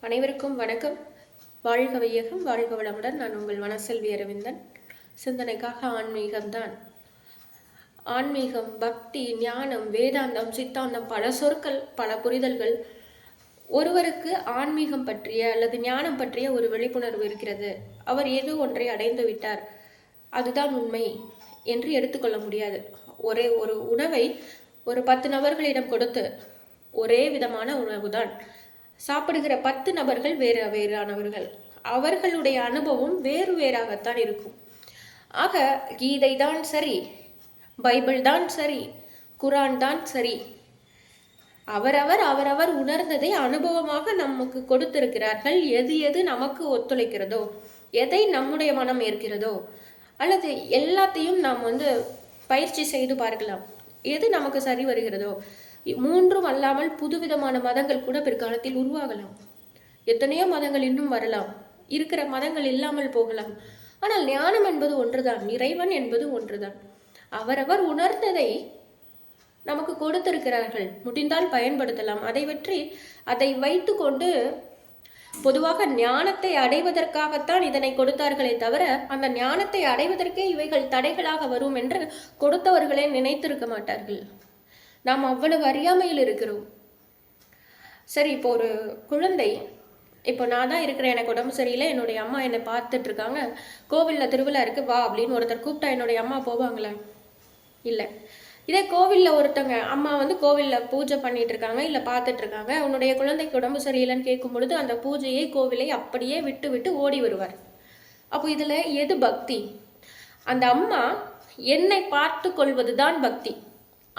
அனைவருக்கும் வணக்கம். வாழ்க வையகம் வாழ்க வளமுடன். நான் உங்கள் மனசெல்வி அரவிந்தன். சிந்தனைக்காக ஆன்மீகம்தான் ஆன்மீகம் பக்தி ஞானம் வேதாந்தம் சித்தாந்தம் பல சொற்கள் பல புரிதல்கள் ஒருவருக்கு ஆன்மீகம் பற்றிய அல்லது ஞானம் பற்றிய ஒரு விழிப்புணர்வு இருக்கிறது. அவர் ஏதோ ஒன்றை அடைந்து விட்டார். அதுதான் உண்மை என்று எடுத்துக்கொள்ள முடியாது. ஒரே ஒரு உணவை ஒரு பத்து நபர்களிடம் கொடுத்து ஒரே விதமான உணவுதான். சாப்பிடுகிற பத்து நபர்கள் வேறு வேறானவர்கள். அவர்களுடைய அனுபவம் வேறு வேறாகத்தான் இருக்கும். ஆக கீதை தான் சரி பைபிள் தான் சரி குரான் தான் சரி. அவரவர் அவரவர் உணர்ந்ததை அனுபவமாக நமக்கு கொடுத்திருக்கிறார்கள். எது எது நமக்கு ஒத்துழைக்கிறதோ எதை நம்முடைய மனம் ஏற்கிறதோ அல்லது எல்லாத்தையும் நாம் வந்து பயிற்சி செய்து பார்க்கலாம். எது நமக்கு சரி வருகிறதோ மூன்றும் அல்லாமல் புதுவிதமான மதங்கள் கூட பிற்காலத்தில் உருவாகலாம். எத்தனையோ மதங்கள் இன்னும் வரலாம். இருக்கிற மதங்கள் இல்லாமல் போகலாம். ஆனால் ஞானம் என்பது ஒன்றுதான் இறைவன் என்பது ஒன்றுதான். அவரவர் உணர்ந்ததை நமக்கு கொடுத்திருக்கிறார்கள். முடிந்தால் பயன்படுத்தலாம். அதை பற்றி அதை வைத்து கொண்டு பொதுவாக ஞானத்தை அடைவதற்காகத்தான் இதனை கொடுத்தார்களே தவிர அந்த ஞானத்தை அடைவதற்கே இவைகள் தடைகளாக வரும் என்று கொடுத்தவர்களே நினைத்திருக்க மாட்டார்கள். நாம் அவ்வளவு அறியாமையில் இருக்கிறோம். சரி இப்போ ஒரு குழந்தை. இப்போ நான் தான் இருக்கிறேன் எனக்கு உடம்பு சரியில்லை என்னுடைய அம்மா என்னை பார்த்துட்டு இருக்காங்க கோவிலில் திருவிழா இருக்கு வா அப்படின்னு ஒருத்தர் கூப்பிட்டா என்னுடைய அம்மா போவாங்களே? இல்லை. இதே கோவிலில் ஒருத்தங்க அம்மா வந்து கோவிலில் பூஜை பண்ணிட்டு இருக்காங்க இல்லை பார்த்துட்டு இருக்காங்க உன்னுடைய குழந்தைக்கு உடம்பு சரியில்லைன்னு கேட்கும் பொழுது அந்த பூஜையை கோவிலை அப்படியே விட்டு விட்டு ஓடி வருவார். அப்போ இதில் எது பக்தி? அந்த அம்மா என்னை பார்த்து கொள்வது தான் பக்தி.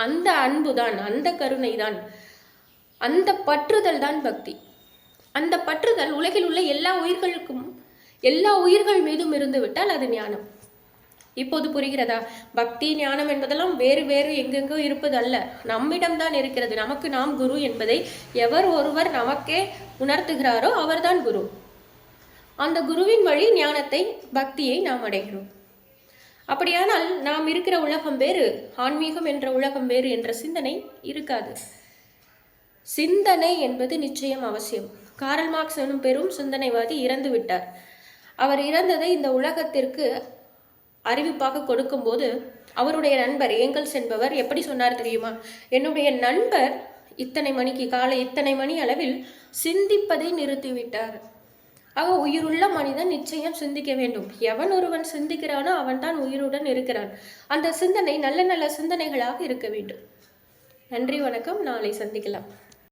அந்த அன்பு தான் அந்த கருணை தான் அந்த பற்றுதல் தான் பக்தி. அந்த பற்றுதல் உலகில் உள்ள எல்லா உயிர்களுக்கும் எல்லா உயிர்கள் மீதும் இருந்து விட்டால் அது ஞானம். இப்போது புரிகிறதா? பக்தி ஞானம் என்பதெல்லாம் வேறு வேறு எங்கெங்கோ இருப்பது அல்ல நம்மிடம்தான் இருக்கிறது. நமக்கு நாம் குரு என்பதை எவர் ஒருவர் நமக்கே உணர்த்துகிறாரோ அவர்தான் குரு. அந்த குருவின் வழி ஞானத்தை பக்தியை நாம் அடைகிறோம். அப்படியானால் நாம் இருக்கிற உலகம் வேறு ஆன்மீகம் என்ற உலகம் வேறு என்ற சிந்தனை இருக்காது. சிந்தனை என்பது நிச்சயம் அவசியம். காரல் மார்க்ஸ் எனும் பெரும் சிந்தனைவாதி இறந்து விட்டார். அவர் இறந்ததை இந்த உலகத்திற்கு அறிவிப்பாக கொடுக்கும்போது அவருடைய நண்பர் ஏங்கல்ஸ் என்பவர் எப்படி சொன்னார் தெரியுமா? என்னுடைய நண்பர் இத்தனை மணிக்கு காலை இத்தனை மணி அளவில் சிந்திப்பதை நிறுத்திவிட்டார். அவ உயிருள்ள மனிதன் நிச்சயம் சிந்திக்க வேண்டும். எவன் ஒருவன் சிந்திக்கிறானோ அவன் தான் உயிருடன் இருக்கிறான். அந்த சிந்தனை நல்ல நல்ல சிந்தனைகளாக இருக்க வேண்டும். நன்றி வணக்கம். நாளை சந்திக்கலாம்.